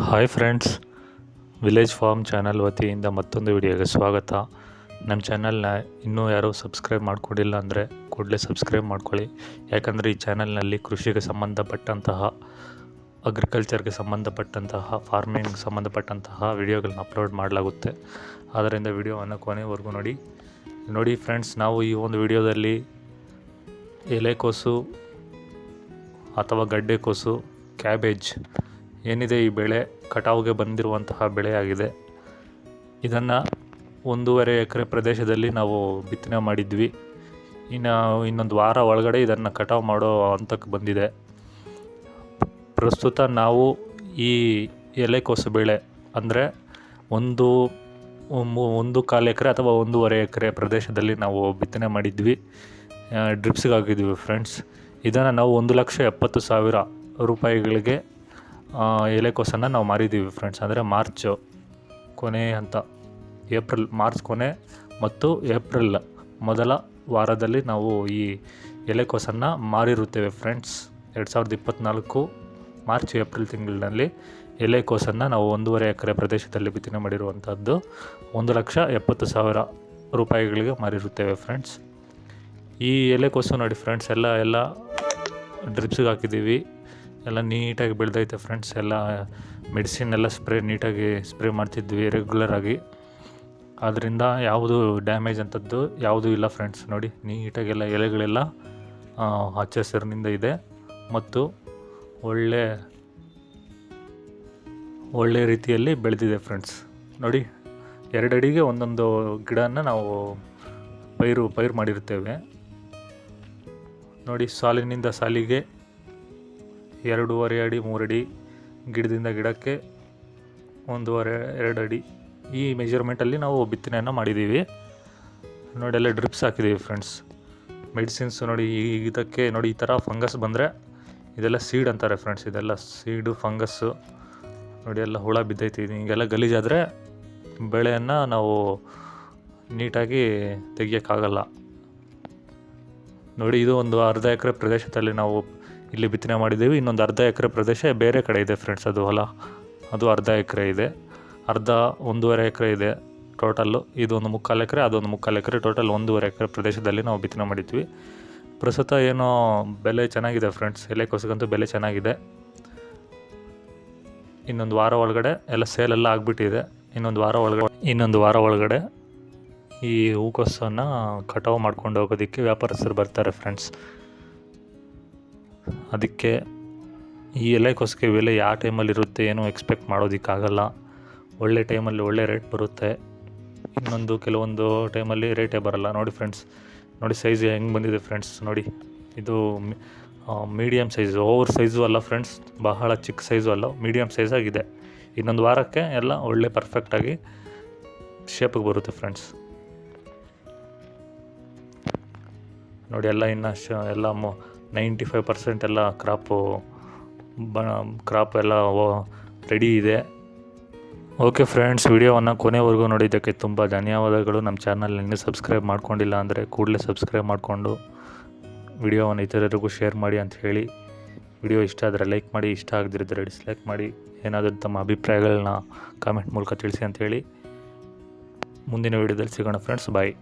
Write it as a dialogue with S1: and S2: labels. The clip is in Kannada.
S1: Hi friends village farm channel ವತಿಯಿಂದ ಮತ್ತೊಂದು ವಿಡಿಯೋಗೆ ಸ್ವಾಗತ. ನಮ್ಮ ಚಾನಲ್ನ ಇನ್ನೂ ಯಾರೂ ಸಬ್ಸ್ಕ್ರೈಬ್ ಮಾಡ್ಕೊಂಡಿಲ್ಲ ಅಂದರೆ ಕೂಡಲೇ ಸಬ್ಸ್ಕ್ರೈಬ್ ಮಾಡ್ಕೊಳ್ಳಿ. ಯಾಕಂದರೆ ಈ ಚಾನಲ್ನಲ್ಲಿ ಕೃಷಿಗೆ ಸಂಬಂಧಪಟ್ಟಂತಹ ಅಗ್ರಿಕಲ್ಚರ್ಗೆ ಸಂಬಂಧಪಟ್ಟಂತಹ ಫಾರ್ಮಿಂಗ್ ಸಂಬಂಧಪಟ್ಟಂತಹ ವಿಡಿಯೋಗಳನ್ನ ಅಪ್ಲೋಡ್ ಮಾಡಲಾಗುತ್ತೆ. ಆದ್ದರಿಂದ ವಿಡಿಯೋವನ್ನು ಕೊನೆವರೆಗೂ ನೋಡಿ. ನೋಡಿ ಫ್ರೆಂಡ್ಸ್ ನಾವು ಈ ಒಂದು ವಿಡಿಯೋದಲ್ಲಿ ಎಲೆಕೋಸು ಅಥವಾ ಗಡ್ಡೆಕೋಸು ಕ್ಯಾಬೇಜ್ ಏನಿದೆ ಈ ಬೆಳೆ? ಕಟಾವುಗೆ ಬಂದಿರುವಂತಹ ಬೆಳೆಯಾಗಿದೆ ಇದನ್ನು ಒಂದೂವರೆ ಎಕರೆ ಪ್ರದೇಶದಲ್ಲಿ ನಾವು ಬಿತ್ತನೆ ಮಾಡಿದ್ವಿ. ಇನ್ನು ಇನ್ನೊಂದು ವಾರ ಒಳಗಡೆ ಇದನ್ನು ಕಟಾವು ಮಾಡೋ ಹಂತಕ್ಕೆ ಬಂದಿದೆ. ಪ್ರಸ್ತುತ ನಾವು ಈ ಎಲೆಕೋಸು ಬೆಳೆ ಅಂದರೆ ಒಂದು ಒಂದು ಕಾಲು ಎಕರೆ ಅಥವಾ ಒಂದೂವರೆ ಎಕರೆ ಪ್ರದೇಶದಲ್ಲಿ ನಾವು ಬಿತ್ತನೆ ಮಾಡಿದ್ವಿ. ಡ್ರಿಪ್ಸ್ಗಾಗಿದ್ವಿ ಫ್ರೆಂಡ್ಸ್ ಇದನ್ನು ನಾವು ಒಂದು ಲಕ್ಷ ಎಪ್ಪತ್ತು ಸಾವಿರ ರೂಪಾಯಿಗಳಿಗೆ ಎಲೆಕೋಸನ್ನು ನಾವು ಮಾರಿದ್ದೀವಿ ಫ್ರೆಂಡ್ಸ್ ಅಂದರೆ ಮಾರ್ಚ್ ಕೊನೆ ಅಂತ, ಏಪ್ರಿಲ್, ಮಾರ್ಚ್ ಕೊನೆ ಮತ್ತು ಏಪ್ರಿಲ್ ಮೊದಲ ವಾರದಲ್ಲಿ ನಾವು ಈ ಎಲೆಕೋಸನ್ನು ಮಾರಿರುತ್ತೇವೆ ಫ್ರೆಂಡ್ಸ್ ಎರಡು ಸಾವಿರದ ಇಪ್ಪತ್ತ್ನಾಲ್ಕು ಮಾರ್ಚ್, ಏಪ್ರಿಲ್ ತಿಂಗಳಿನಲ್ಲಿ ಎಲೆಕೋಸನ್ನು ನಾವು ಒಂದೂವರೆ ಎಕರೆ ಪ್ರದೇಶದಲ್ಲಿ ಬಿತ್ತನೆ ಮಾಡಿರುವಂಥದ್ದು ಒಂದು ಲಕ್ಷ ಎಪ್ಪತ್ತು ಸಾವಿರ ರೂಪಾಯಿಗಳಿಗೆ ಮಾರಿರುತ್ತೇವೆ ಫ್ರೆಂಡ್ಸ್ ಈ ಎಲೆಕೋಸು ನೋಡಿ ಫ್ರೆಂಡ್ಸ್ ಎಲ್ಲ ಎಲ್ಲ ಡ್ರಿಪ್ಸಿಗೆ ಹಾಕಿದ್ದೀವಿ. ಎಲ್ಲ ನೀಟಾಗಿ ಬೆಳೆದೈತೆ ಫ್ರೆಂಡ್ಸ್ ಎಲ್ಲ ಮೆಡಿಸಿನ್ ಎಲ್ಲ ಸ್ಪ್ರೇ ನೀಟಾಗಿ ಸ್ಪ್ರೇ ಮಾಡ್ತಿದ್ವಿ ರೆಗ್ಯುಲರಾಗಿ ಆದ್ದರಿಂದ ಯಾವುದು ಡ್ಯಾಮೇಜ್ ಅಂಥದ್ದು ಯಾವುದೂ ಇಲ್ಲ ಫ್ರೆಂಡ್ಸ್ ನೋಡಿ, ನೀಟಾಗೆಲ್ಲ ಎಲೆಗಳೆಲ್ಲ ಹಚ್ಚ ಹಸಿರಿನಿಂದ ಇದೆ. ಮತ್ತು ಒಳ್ಳೆ ಒಳ್ಳೆ ರೀತಿಯಲ್ಲಿ ಬೆಳೆದಿದೆ ಫ್ರೆಂಡ್ಸ್ ನೋಡಿ ಎರಡು ಅಡಿಗೆ ಒಂದೊಂದು ಗಿಡನ ನಾವು ಪೈರು ಪೈರು ಮಾಡಿರ್ತೇವೆ ನೋಡಿ, ಸಾಲಿನಿಂದ ಸಾಲಿಗೆ ಎರಡೂವರೆ ಅಡಿ, ಮೂರಡಿ ಗಿಡದಿಂದ ಗಿಡಕ್ಕೆ ಒಂದೂವರೆ ಎರಡು ಅಡಿ ಈ ಮೆಜರ್ಮೆಂಟಲ್ಲಿ ನಾವು ಬಿತ್ತನೆಯನ್ನು ಮಾಡಿದ್ದೀವಿ. ನೋಡಿ ಎಲ್ಲ ಡ್ರಿಪ್ಸ್ ಹಾಕಿದ್ದೀವಿ ಫ್ರೆಂಡ್ಸ್ ಮೆಡಿಸಿನ್ಸ್ ನೋಡಿ, ಈ ಇದಕ್ಕೆ ನೋಡಿ, ಈ ಥರ ಫಂಗಸ್ ಬಂದರೆ ಇದೆಲ್ಲ ಸೀಡ್ ಅಂತಾರೆ ಫ್ರೆಂಡ್ಸ್ ಇದೆಲ್ಲ ಸೀಡು ಫಂಗಸ್ಸು ನೋಡಿ, ಎಲ್ಲ ಹುಳ ಬಿದ್ದೈತಿ. ಹೀಗೆಲ್ಲ ಗಲೀಜಾದರೆ ಬೆಳೆಯನ್ನು ನಾವು ನೀಟಾಗಿ ತೆಗಿಯೋಕ್ಕಾಗಲ್ಲ. ನೋಡಿ, ಇದು ಒಂದು ಅರ್ಧ ಎಕರೆ ಪ್ರದೇಶದಲ್ಲಿ ನಾವು ಇಲ್ಲಿ ಬಿತ್ತನೆ ಮಾಡಿದ್ದೀವಿ. ಇನ್ನೊಂದು ಅರ್ಧ ಎಕರೆ ಪ್ರದೇಶ ಬೇರೆ ಕಡೆ ಇದೆ ಫ್ರೆಂಡ್ಸ್ ಅದು ಹೊಲ. ಅದು ಅರ್ಧ ಎಕರೆ ಇದೆ. ಅರ್ಧ ಒಂದೂವರೆ ಎಕರೆ ಇದೆ ಟೋಟಲ್ಲು ಇದು ಒಂದು ಮುಕ್ಕಾಲು ಎಕರೆ, ಅದೊಂದು ಮುಕ್ಕಾಲು ಎಕರೆ ಟೋಟಲ್ ಒಂದೂವರೆ ಎಕರೆ ಪ್ರದೇಶದಲ್ಲಿ ನಾವು ಬಿತ್ತನೆ ಮಾಡಿದ್ವಿ. ಪ್ರಸ್ತುತ ಏನೋ ಬೆಲೆ ಚೆನ್ನಾಗಿದೆ ಫ್ರೆಂಡ್ಸ್ ಎಲೆಕೋಸಿಗಂತೂ ಬೆಲೆ ಚೆನ್ನಾಗಿದೆ. ಇನ್ನೊಂದು ವಾರ ಒಳಗಡೆ ಎಲ್ಲ ಸೇಲೆಲ್ಲ ಆಗಿಬಿಟ್ಟಿದೆ. ಇನ್ನೊಂದು ವಾರ ಒಳಗಡೆ, ಇನ್ನೊಂದು ವಾರ ಒಳಗಡೆ ಈ ಹೂಕೋಸನ್ನು ಕಟಾವು ಮಾಡ್ಕೊಂಡು ಹೋಗೋದಕ್ಕೆ ವ್ಯಾಪಾರಸ್ಥರು ಬರ್ತಾರೆ ಫ್ರೆಂಡ್ಸ್ ಅದಕ್ಕೆ ಈ ಎಲೆಕೋಸಿಗೆ ಬೆಲೆ ಯಾವ ಟೈಮಲ್ಲಿ ಇರುತ್ತೆ ಏನೂ ಎಕ್ಸ್ಪೆಕ್ಟ್ ಮಾಡೋದಕ್ಕಾಗಲ್ಲ. ಒಳ್ಳೆ ಟೈಮಲ್ಲಿ ಒಳ್ಳೆ ರೇಟ್ ಬರುತ್ತೆ. ಇನ್ನೊಂದು ಕೆಲವೊಂದು ಟೈಮಲ್ಲಿ ರೇಟೇ ಬರಲ್ಲ. ನೋಡಿ ಫ್ರೆಂಡ್ಸ್ ನೋಡಿ ಸೈಜ್ ಹೆಂಗೆ ಬಂದಿದೆ ಫ್ರೆಂಡ್ಸ್ ನೋಡಿ. ಇದು ಮೀಡಿಯಮ್ ಸೈಜು ಓವರ್ ಸೈಜು ಅಲ್ಲ ಫ್ರೆಂಡ್ಸ್ ಬಹಳ ಚಿಕ್ಕ ಸೈಜು ಅಲ್ಲ ಮೀಡಿಯಮ್ ಸೈಜಾಗಿದೆ ಇನ್ನೊಂದು ವಾರಕ್ಕೆ ಎಲ್ಲ ಒಳ್ಳೆ ಪರ್ಫೆಕ್ಟಾಗಿ ಶೇಪಿಗೆ ಬರುತ್ತೆ ಫ್ರೆಂಡ್ಸ್ ನೋಡಿ, ಎಲ್ಲ ಇನ್ನು ಶ ಎಲ್ಲ ನೈಂಟಿ ಫೈವ್ ಪರ್ಸೆಂಟ್ ಎಲ್ಲ ಕ್ರಾಪು ಬ, ಕ್ರಾಪ್ ಎಲ್ಲ ರೆಡಿ ಇದೆ. ಓಕೆ ಫ್ರೆಂಡ್ಸ್, ವಿಡಿಯೋವನ್ನು ಕೊನೆವರೆಗೂ ನೋಡಿದ್ದಕ್ಕೆ ತುಂಬ ಧನ್ಯವಾದಗಳು. ನಮ್ಮ ಚಾನಲ್ ಇನ್ನೂ ಸಬ್ಸ್ಕ್ರೈಬ್ ಮಾಡ್ಕೊಂಡಿಲ್ಲ ಅಂದರೆ ಕೂಡಲೇ ಸಬ್ಸ್ಕ್ರೈಬ್ ಮಾಡಿಕೊಂಡು ವಿಡಿಯೋವನ್ನು ಇತರರಿಗೂ ಶೇರ್ ಮಾಡಿ ಅಂತ ಹೇಳಿ. ವಿಡಿಯೋ ಇಷ್ಟ ಆದರೆ ಲೈಕ್ ಮಾಡಿ, ಇಷ್ಟ ಆಗದಿದ್ದರೆ ಡಿಸ್ಲೈಕ್ ಮಾಡಿ. ಏನಾದರೂ ತಮ್ಮ ಅಭಿಪ್ರಾಯಗಳನ್ನ ಕಾಮೆಂಟ್ ಮೂಲಕ ತಿಳಿಸಿ ಅಂತ ಹೇಳಿ. ಮುಂದಿನ ವಿಡಿಯೋದಲ್ಲಿ ಸಿಗೋಣ ಫ್ರೆಂಡ್ಸ್, ಬಾಯ್.